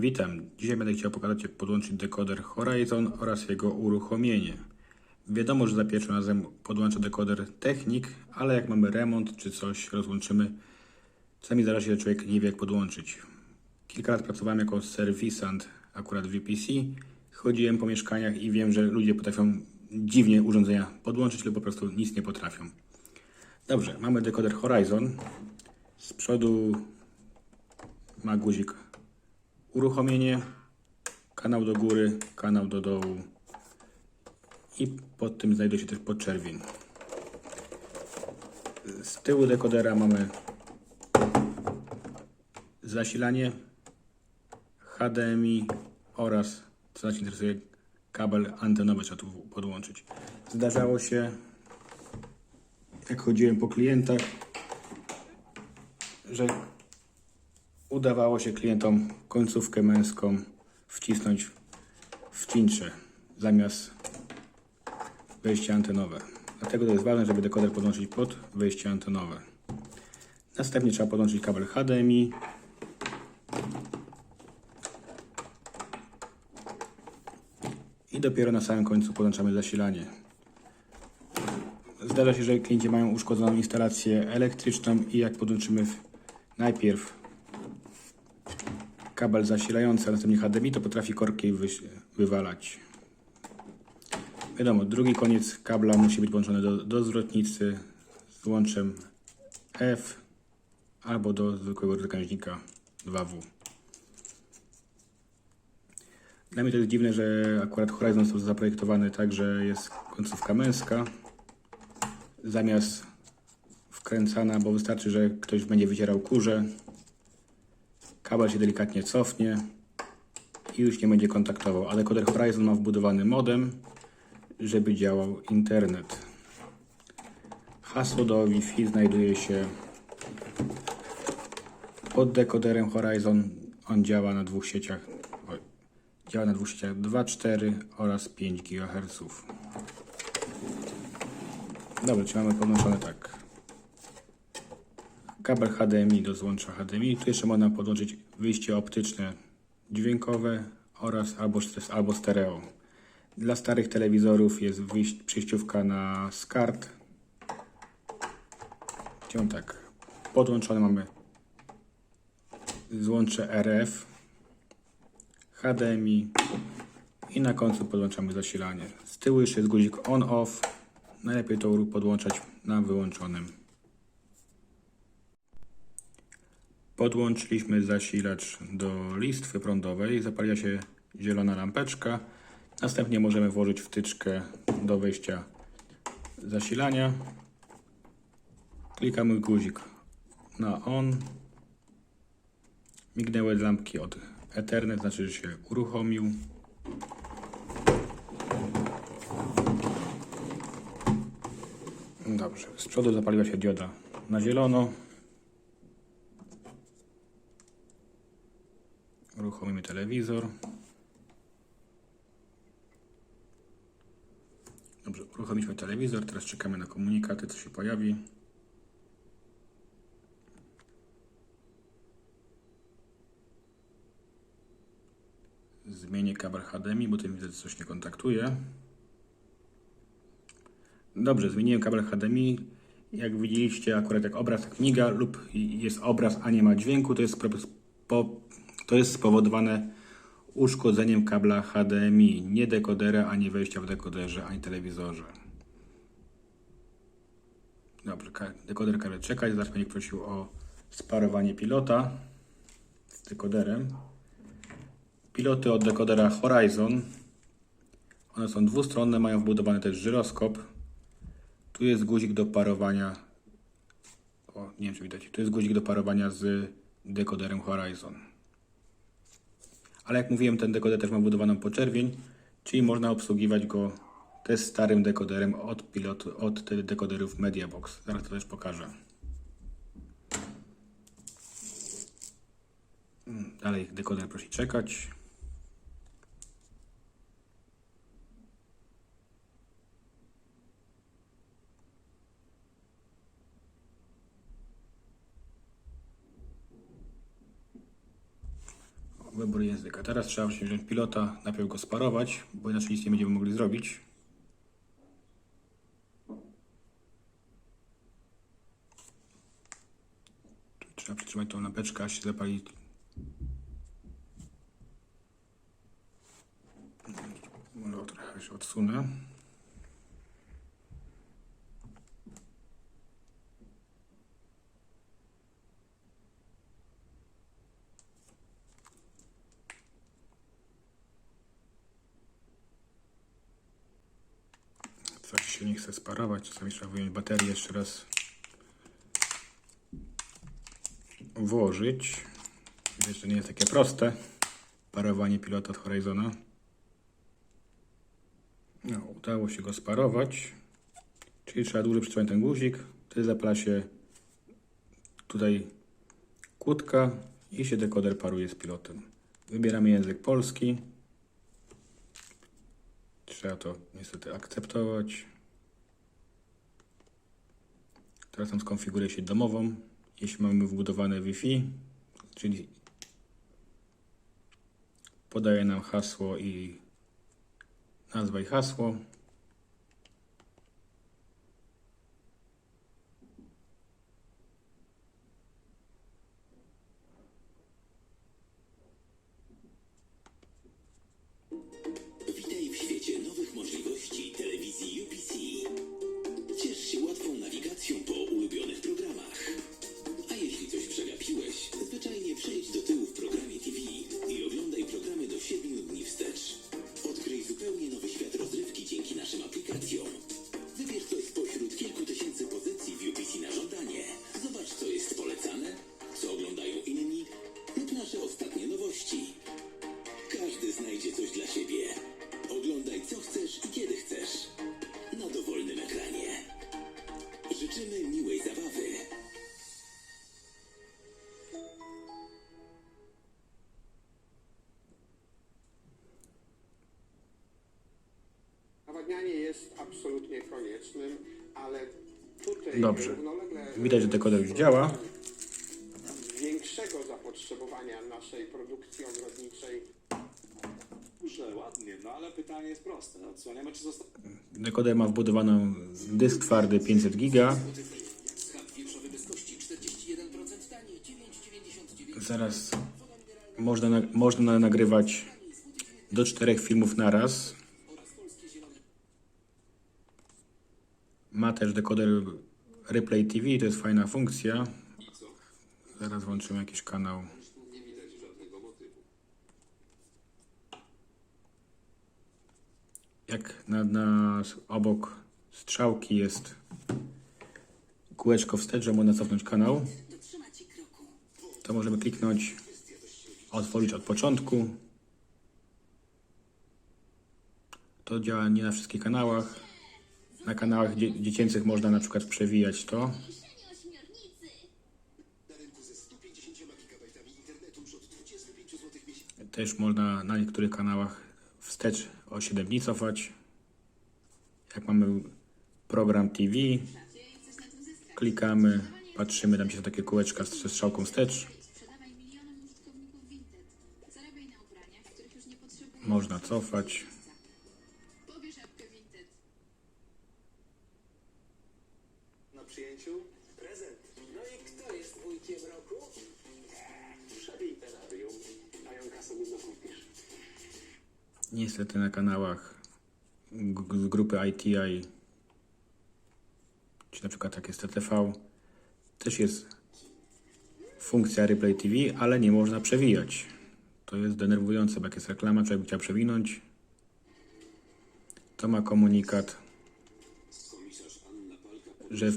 Witam. Dzisiaj będę chciał pokazać jak podłączyć dekoder Horizon oraz jego uruchomienie. Wiadomo, że za pierwszym razem podłączę dekoder Technik, ale jak mamy remont czy coś rozłączymy, czasami zdarza się, człowiek nie wie jak podłączyć. Kilka lat pracowałem jako serwisant akurat w VPC. Chodziłem po mieszkaniach i wiem, że ludzie potrafią dziwnie urządzenia podłączyć lub po prostu nic nie potrafią. Dobrze, mamy dekoder Horizon. Z przodu ma guzik uruchomienie, kanał do góry, kanał do dołu i pod tym znajduje się też podczerwień. Z tyłu dekodera mamy zasilanie HDMI oraz, co nas interesuje, kabel antenowy trzeba tu podłączyć. Zdarzało się, jak chodziłem po klientach, że udawało się klientom końcówkę męską wcisnąć w cincze zamiast wejścia antenowe. Dlatego to jest ważne, żeby dekoder podłączyć pod wejście antenowe. Następnie trzeba podłączyć kabel HDMI. I dopiero na samym końcu podłączamy zasilanie. Zdarza się, że klienci mają uszkodzoną instalację elektryczną i jak podłączymy najpierw kabel zasilający, a następnie HDMI, to potrafi korki wy, wywalać. Wiadomo, drugi koniec kabla musi być włączony do, do zwrotnicy z łączem F albo do zwykłego rozgałęźnika 2W. Dla mnie to jest dziwne, że akurat Horizon został zaprojektowany tak, że jest końcówka męska zamiast wkręcana, bo wystarczy, że ktoś będzie wycierał kurze, kabel się delikatnie cofnie i już nie będzie kontaktował. A dekoder Horizon ma wbudowany modem, żeby działał internet. Hasło do Wi-Fi znajduje się pod dekoderem Horizon. On działa na dwóch sieciach. Działa na dwóch sieciach 2,4 oraz 5 GHz. Dobra, czy mamy tak. Kabel HDMI do złącza HDMI. Tu jeszcze można podłączyć wyjście optyczne dźwiękowe oraz albo, albo stereo. Dla starych telewizorów jest przejściówka na SCART. Gdzie tak? Podłączone mamy złącze RF, HDMI i na końcu podłączamy zasilanie. Z tyłu jeszcze jest guzik on-off. Najlepiej to podłączać na wyłączonym. Podłączyliśmy zasilacz do listwy prądowej. Zapaliła się zielona lampeczka. Następnie możemy włożyć wtyczkę do wejścia zasilania. Klikamy guzik na on. Mignęły lampki od Ethernet, znaczy, że się uruchomił. Dobrze, z przodu zapaliła się dioda na zielono. Telewizor. Dobrze, uruchomiliśmy telewizor, teraz czekamy na komunikaty, co się pojawi. Zmienię kabel HDMI, bo tym widzę, że coś nie kontaktuje. Dobrze, zmieniłem kabel HDMI. Jak widzieliście, akurat jak obraz miga lub jest obraz, a nie ma dźwięku, to jest, po, to jest spowodowane uszkodzeniem kabla HDMI, nie dekodera, ani wejścia w dekoderze, ani telewizorze. Dobrze, dekoder każe czekać. Zaraz będzie prosił o sparowanie pilota z dekoderem. Piloty od dekodera Horizon. One są dwustronne, mają wbudowany też żyroskop. Tu jest guzik do parowania. O, nie wiem czy widać. Tu jest guzik do parowania z dekoderem Horizon. Ale jak mówiłem, ten dekoder też ma wbudowaną poczerwień, czyli można obsługiwać go też starym dekoderem od pilotu, od dekoderów Mediabox. Zaraz to też pokażę. Dalej dekoder prosi czekać. Wybór języka. Teraz trzeba wziąć pilota, najpierw go sparować, bo inaczej nic nie będziemy mogli zrobić. Trzeba przytrzymać tą lampeczkę, aż się zapali. Może trochę się odsunę. Chce sparować, czasami trzeba wyjąć baterię jeszcze raz włożyć. Wiesz, że nie jest takie proste parowanie pilota od Horizona. No, udało się go sparować. Czyli trzeba dłużej przytrzymać ten guzik. Wtedy zapala się tutaj kłódka i się dekoder paruje z pilotem. Wybieramy język polski. Trzeba to niestety akceptować. Teraz nam skonfiguruję sieć domową. Jeśli mamy wbudowane Wi-Fi, czyli podaje nam hasło i nazwa i hasło. Absolutnie koniecznym, ale tutaj Dobrze. Widać, że dekoder już działa. większego zapotrzebowania naszej produkcji ogrodniczej Dobrze, ładnie, no ale pytanie jest proste. No, Odsłaniamy, czy zostało Dekoder ma wbudowaną dysk twardy 500 giga. Zaraz można, na, można nagrywać do czterech filmów naraz. Ma też dekoder Replay TV, to jest fajna funkcja. Zaraz włączymy jakiś kanał. Jak na, na obok strzałki jest kółeczko wstecz, że można cofnąć kanał, to możemy kliknąć otworzyć od początku. To działa nie na wszystkich kanałach. Na kanałach dzie dziecięcych można na przykład przewijać to. Też można na niektórych kanałach wstecz o 7 dni cofać. Jak mamy program TV, klikamy, patrzymy, tam się takie kółeczka ze strzałką wstecz. Sprzedawaj milionom Niestety na kanałach z grupy ITI, czy na przykład jak jest TTV, też jest funkcja Replay TV, ale nie można przewijać. To jest denerwujące, bo jak jest reklama, człowiek chciał przewinąć. To ma komunikat, że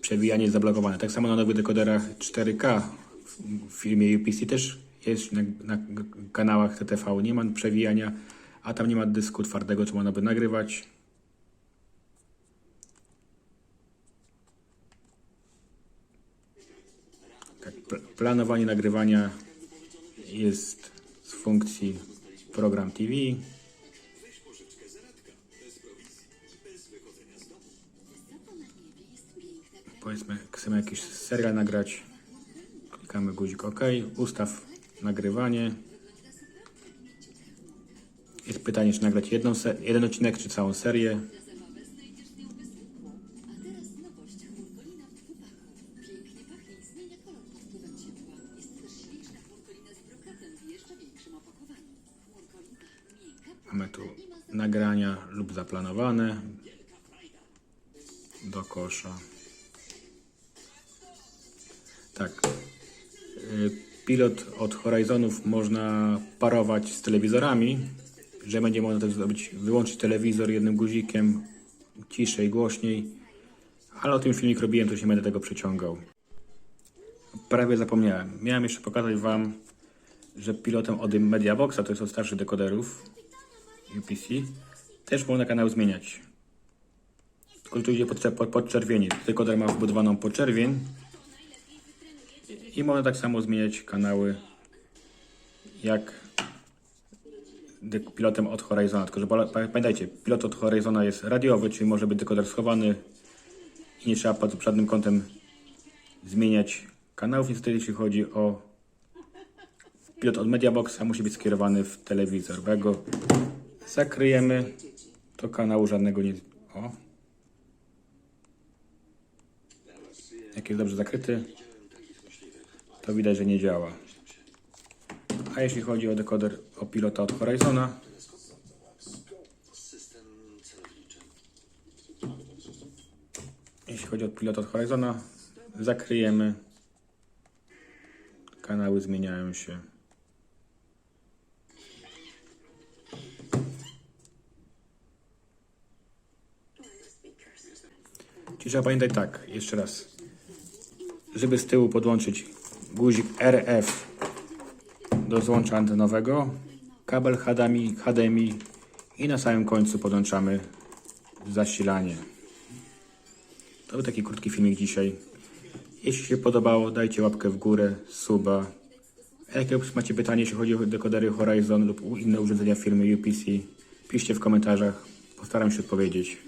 przewijanie jest zablokowane. Tak samo na nowych dekoderach 4K w- w filmie UPC też jest na, na kanałach TTV nie ma przewijania, a tam nie ma dysku twardego, co można by nagrywać. Tak, pl- planowanie nagrywania jest z funkcji program TV. Powiedzmy, chcemy jakiś serial nagrać. Klikamy guzik OK, ustaw nagrywanie. Jest pytanie, czy nagrać jedną jeden odcinek, czy całą serię. Mamy tu nagrania lub zaplanowane do kosza. Tak. Y, Pilot od Horizonów można parować z telewizorami, że będzie można też zrobić, wyłączyć telewizor jednym guzikiem, ciszej, głośniej. Ale o tym filmik robiłem, to się będę tego przeciągał. Prawie zapomniałem. Miałem jeszcze pokazać Wam, że pilotem od Mediaboxa, to jest od starszych dekoderów, UPC, też można kanał zmieniać. Tylko tu idzie pod, pod, podczerwieni. Dekoder ma wbudowaną podczerwień i można tak samo zmieniać kanały jak pilotem od Horizona. Tylko, że pamiętajcie, pilot od Horizona jest radiowy, czyli może być dekoder schowany i nie trzeba pod żadnym kątem zmieniać kanałów. Niestety, jeśli chodzi o pilot od Mediaboxa, musi być skierowany w telewizor. Bo go zakryjemy, to kanału żadnego nie... O! Jak jest dobrze zakryty, to widać, że nie działa. A jeśli chodzi o dekoder o pilota od Horizona, jeśli chodzi o pilota od Horizona, zakryjemy, kanały zmieniają się. Czyli trzeba pamiętać tak, jeszcze raz. Żeby z tyłu podłączyć guzik RF do złącza antenowego, kabel HDMI, HDMI i na samym końcu podłączamy zasilanie. To był taki krótki filmik dzisiaj. Jeśli się podobało, dajcie łapkę w górę, suba. A jakie macie pytanie, jeśli chodzi o dekodery Horizon lub inne urządzenia firmy UPC, piszcie w komentarzach. Postaram się odpowiedzieć.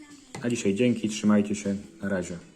Na dzisiaj dzięki, trzymajcie się, na razie.